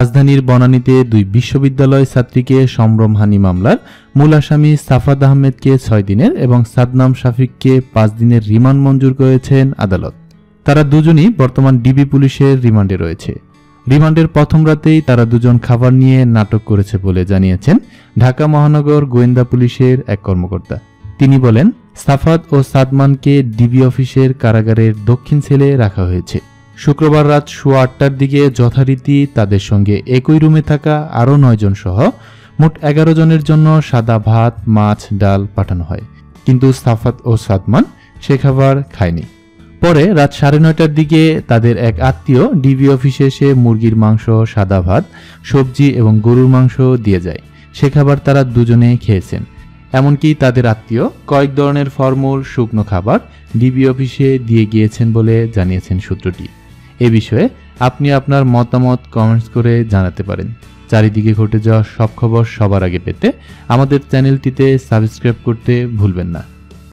রাজধানীর বনানীতে দুই বিশ্ববিদ্যালয় ছাত্রীকে সম্ভ্রমহানি মামলার মূল আসামি সাফাদ আহমেদকে ছয় দিনের এবং সাদনাম শাফিককে পাঁচ দিনের রিমান্ড মঞ্জুর করেছেন আদালত। তারা দুজনই বর্তমান ডিবি পুলিশের রিমান্ডে রয়েছে। রিমান্ডের প্রথম রাতেই তারা দুজন খাবার নিয়ে নাটক করেছে বলে জানিয়েছেন ঢাকা মহানগর গোয়েন্দা পুলিশের এক কর্মকর্তা। তিনি বলেন সাফাদ ও সাদমানকে ডিবি অফিসের কারাগারের দক্ষিণ সেলে রাখা হয়েছে। শুক্রবার রাত সোয়া আটটার দিকে যথারীতি তাদের সঙ্গে একই রুমে থাকা আরও নয়জন সহ মোট এগারো জনের জন্য সাদা ভাত, মাছ, ডাল পাঠানো হয়। কিন্তু সাফাত ও সাদমান সে খাবার খায়নি। পরে রাত সাড়ে নয়টার দিকে তাদের এক আত্মীয় ডিবি অফিসে এসে মুরগির মাংস, সাদা ভাত, সবজি এবং গরুর মাংস দিয়ে যায়। সে খাবার তারা দুজনে খেয়েছেন। এমনকি তাদের আত্মীয় কয়েক ধরনের ফলমূল, শুকনো খাবার ডিবি অফিসে দিয়ে গিয়েছেন বলে জানিয়েছেন সূত্রটি। এ বিষয়ে আপনি আপনার মতামত কমেন্টস করে জানাতে পারেন। চারিদিকে ঘটে যাওয়া সব খবর সবার আগে পেতে আমাদের চ্যানেলটিতে সাবস্ক্রাইব করতে ভুলবেন না।